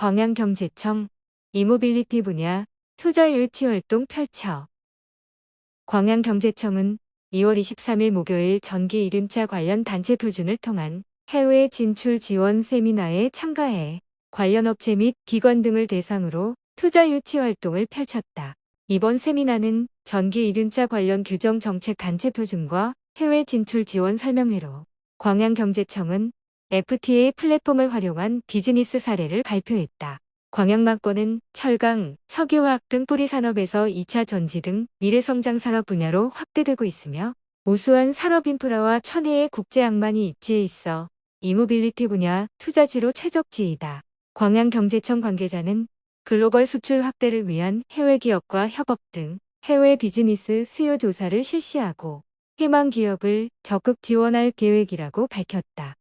광양경제청 이모빌리티 분야 투자 유치 활동 펼쳐 광양경제청은 2월 23일 목요일 전기 이륜차 관련 단체 표준을 통한 해외 진출 지원 세미나에 참가해 관련 업체 및 기관 등을 대상으로 투자 유치 활동을 펼쳤다. 이번 세미나는 전기 이륜차 관련 규정 정책 단체 표준과 해외 진출 지원 설명회로 광양경제청은 FTA 플랫폼을 활용한 비즈니스 사례를 발표했다. 광양망권은 철강, 석유화학 등 뿌리 산업에서 2차 전지 등 미래성장 산업 분야로 확대되고 있으며 우수한 산업 인프라와 천혜의 국제 양만이 입지해 있어 이모빌리티 분야 투자지로 최적지이다. 광양경제청 관계자는 글로벌 수출 확대를 위한 해외 기업과 협업 등 해외 비즈니스 수요 조사를 실시하고 희망 기업을 적극 지원할 계획이라고 밝혔다.